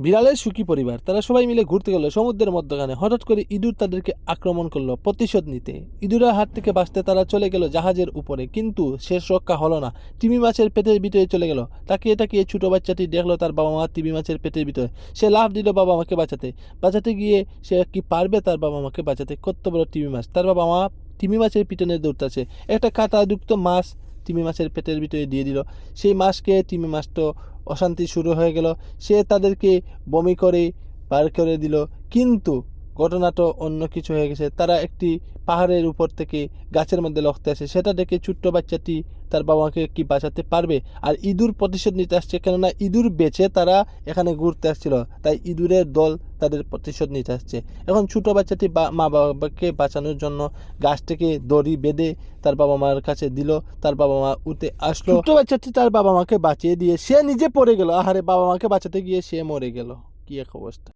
বিড়ালের সুখী পরিবার, তারা সবাই মিলে ঘুরতে গেল সমুদ্রের মধ্যখানে। হঠাৎ করে ইঁদুর তাদেরকে আক্রমণ করল, প্রতিশোধ নিতে। ইঁদুরের হাত থেকে বাঁচতে তারা চলে গেল জাহাজের উপরে, কিন্তু শেষ রক্ষা হলো না। টিমি মাছের পেটের ভিতরে চলে গেল। তাকিয়ে তাকিয়ে ছোটো বাচ্চাটি দেখল তার বাবা মা টিমি মাছের পেটের ভিতরে। সে লাভ দিল বাবা মাকে বাঁচাতে। বাঁচাতে গিয়ে সে কি পারবে তার বাবা মাকে বাঁচাতে? কত বড় টিমি মাছ। তার বাবা মা টিমি মাছের পিটনে দৌড়তেছে। একটা কাঁটাযুক্ত মাছ তিমি মাছের পেটের ভিতরে দিয়ে দিল। সেই মাছকে টিমি মাছ তো অশান্তি শুরু হয়ে গেল। সে তাদেরকে বমি করে বার করে দিল। কিন্তু ঘটনাটা অন্য কিছু হয়ে গেছে। তারা একটি পাহাড়ের উপর থেকে গাছের মধ্যে লড়তে আসে। সেটা দেখে ছোট্ট বাচ্চাটি তার বাবাকে কি বাঁচাতে পারবে? আর ইঁদুর প্রতিশোধ নিতে আসছে। কেননা ইঁদুর বেচে তারা এখানে ঘুরতে আসছিল। তাই ইঁদুরের দল তাদের প্রতিশোধ নিতে আসছে। এখন ছোট বাচ্চাটি মা বাবাকে বাঁচানোর জন্য গাছ থেকে দড়ি বেঁধে তার বাবা মার কাছে দিল। তার বাবা মা উঠে আসলো। ছোট্ট বাচ্চাটি তার বাবা মাকে বাঁচিয়ে দিয়ে সে নিজে পড়ে গেল। আহারে, বাবা মাকে বাঁচাতে গিয়ে সে মরে গেল। কি এক অবস্থা।